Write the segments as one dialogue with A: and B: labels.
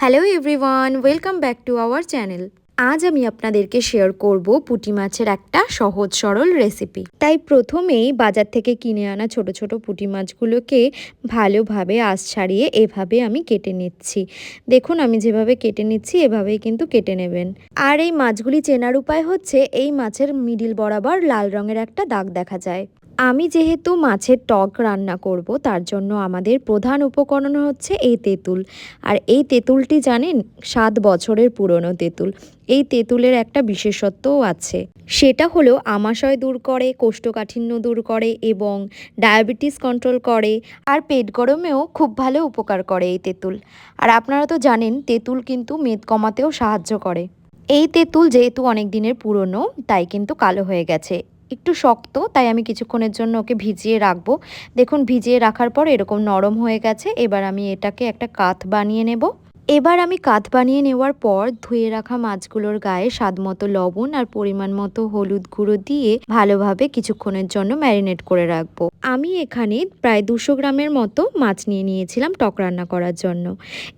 A: Hello everyone welcome back to our channel আজ আমি আপনাদেরকে শেয়ার করব পুঁটি মাছের একটা সহজ সরল রেসিপি তাই প্রথমেই বাজার থেকে কিনে আনা ছোট ছোট পুঁটি মাছগুলোকে ভালোভাবে আঁশ ছাড়িয়ে এভাবে আমি কেটে নিচ্ছি। দেখুন আমি যেভাবে কেটে নিচ্ছি, এভাবেই কিন্তু কেটে নেবেন। আর এই মাছগুলি চেনার উপায় হচ্ছে, এই মাছের মিডিল বরাবর লাল রঙের একটা দাগ দেখা যায়। আমি যেহেতু মাছের টক রান্না করব, তার জন্য আমাদের প্রধান উপকরণ হচ্ছে এই তেঁতুল। আর এই তেঁতুলটি জানেন? সাত বছরের পুরনো তেঁতুল। এই তেঁতুলের একটা বিশেষত্বও আছে। সেটা হলো আমাশয় দূর করে, কোষ্ঠকাঠিন্য দূর করে এবং ডায়াবেটিস কন্ট্রোল করে। আর পেট গরমেও খুব ভালো উপকার করে এই তেঁতুল। আর আপনারা তো জানেন, তেঁতুল কিন্তু মেদ কমাতেও সাহায্য করে। এই তেঁতুল যেহেতু অনেক দিনের পুরনো, তাই কিন্তু কালো হয়ে গেছে। একটু শক্ত, তাই আমি কিছুক্ষণের জন্য ওকে ভিজিয়ে রাখব। দেখুন, ভিজিয়ে রাখার পর এরকম নরম হয়ে গেছে। এবার আমি এটাকে একটা কাত বানিয়ে নেব। এবার আমি কাত বানিয়ে নেওয়ার পর ধুয়ে রাখা মাছগুলোর গায়ে স্বাদ মতো লবণ আর পরিমাণ মতো হলুদ গুঁড়ো দিয়ে ভালোভাবে কিছুক্ষণের জন্য ম্যারিনেট করে রাখব। আমি এখানে প্রায় দুশো গ্রামের মতো মাছ নিয়ে নিয়েছিলাম টক রান্না করার জন্য।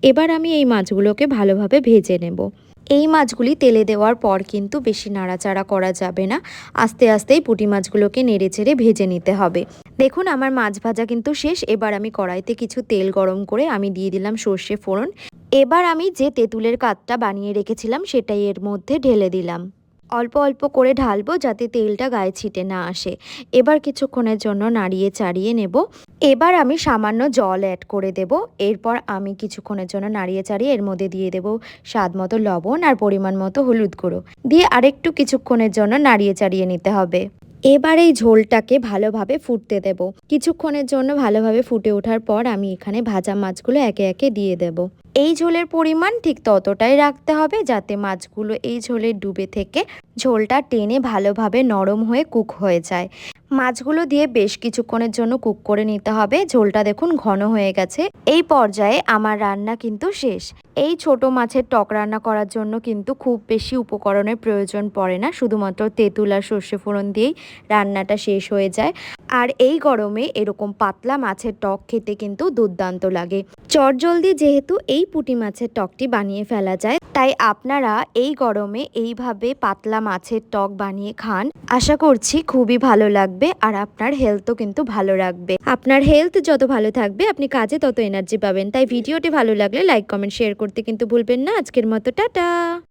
A: এবার আমি এই মাছগুলোকে ভালোভাবে ভেজে নেব। এই মাছগুলি তেলে দেওয়ার পর কিন্তু বেশি নাড়াচাড়া করা যাবে না। আস্তে আস্তেই পুঁটি মাছগুলোকে নেড়ে চেড়ে ভেজে নিতে হবে। দেখুন, আমার মাছ ভাজা কিন্তু শেষ। এবার আমি কড়াইতে কিছু তেল গরম করে আমি দিয়ে দিলাম সর্ষে ফোড়ন। এবার আমি যে তেঁতুলের কাতটা বানিয়ে রেখেছিলাম, সেটাই এর মধ্যে ঢেলে দিলাম। অল্প অল্প করে ঢালবো যাতে তেলটা গায়ে ছিটে না আসে। এবার কিছুক্ষণের জন্য নাড়িয়ে চাড়িয়ে নেব। এবার আমি সামান্য জল অ্যাড করে দেব। এরপর আমি কিছুক্ষণের জন্য নাড়িয়ে চাড়িয়ে এর মধ্যে দিয়ে দেব স্বাদ মতো লবণ আর পরিমাণ মতো হলুদ গুঁড়ো। দিয়ে আরেকটু কিছুক্ষণের জন্য নাড়িয়ে চাড়িয়ে নিতে হবে। এবার এই ঝোলটাকে ভালোভাবে ফুটতে দেব। কিছুক্ষণের জন্য ভালোভাবে ফুটে ওঠার পর আমি এখানে ভাজা মাছগুলো একে একে দিয়ে দেব। এই ঝোলের পরিমাণ ঠিক ততটাই রাখতে হবে যাতে মাছগুলো এই ঝোলে ডুবে থেকে ঝোলটা টেনে ভালোভাবে নরম হয়ে কুক হয়ে যায়। মাছগুলো দিয়ে বেশ কিছুক্ষণের জন্য কুক করে নিতে হবে। ঝোলটা দেখুন ঘন হয়ে গেছে। এই পর্যায়ে আমার রান্না কিন্তু শেষ। এই ছোট মাছের টক রান্না করার জন্য কিন্তু খুব বেশি উপকরণের প্রয়োজন পড়ে না। শুধুমাত্র তেঁতুল আর সর্ষে ফোড়ন দিয়েই রান্নাটা শেষ হয়ে যায়। আর এই গরমে এরকম পাতলা মাছের টক খেতে কিন্তু দুর্দান্ত লাগে। চটজলদি যেহেতু এই পুঁটি মাছের টকটি বানিয়ে ফেলা যায়, তাই আপনারা এই গরমে এইভাবে পাতলা মাছের টক বানিয়ে খান। আশা করছি খুবই ভালো লাগবে। আর আপনার হেলথও কিন্তু ভালো রাখবে। আপনার হেলথ যত ভালো থাকবে, আপনি কাজে তত এনার্জি পাবেন। তাই ভিডিওটি ভালো লাগলে লাইক কমেন্ট শেয়ার করতে কিন্তু ভুলবেন না। আজকের মতো, টাটা!